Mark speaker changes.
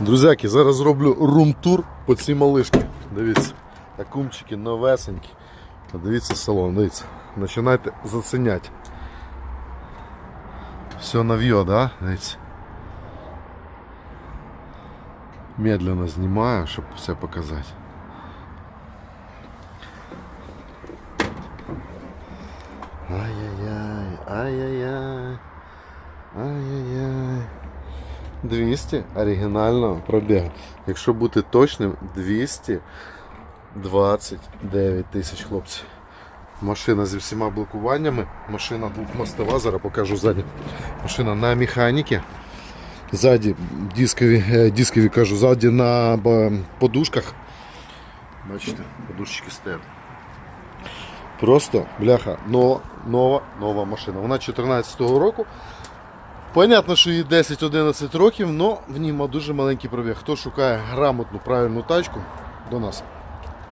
Speaker 1: Друзяки, зараз зроблю рум-тур по цій малишці. Дивіться, акумчики новесенькі. Дивіться салон, дивіться. Починайте заценяти. Все новье, да? Дивіться. Медленно знімаю, щоб все показати. Ай-яй-яй, ай-яй-яй, ай-яй-яй. 200 оригінального пробігу. Якщо бути точним, 229 тисяч хлопців. Машина зі всіма блокуваннями, машина двохмостова, зараз покажу ззаді. Машина на механіки. Ззаді дискові, е, дискові кажу, ззаді на подушках. Бачите, подушечки стоять. Просто, бляха, нова, нова, нова машина. Вона 14-го року. Понятно, що їй 10-11 років, але в ній дуже маленький пробіг. Хто шукає грамотну, правильну тачку, до нас.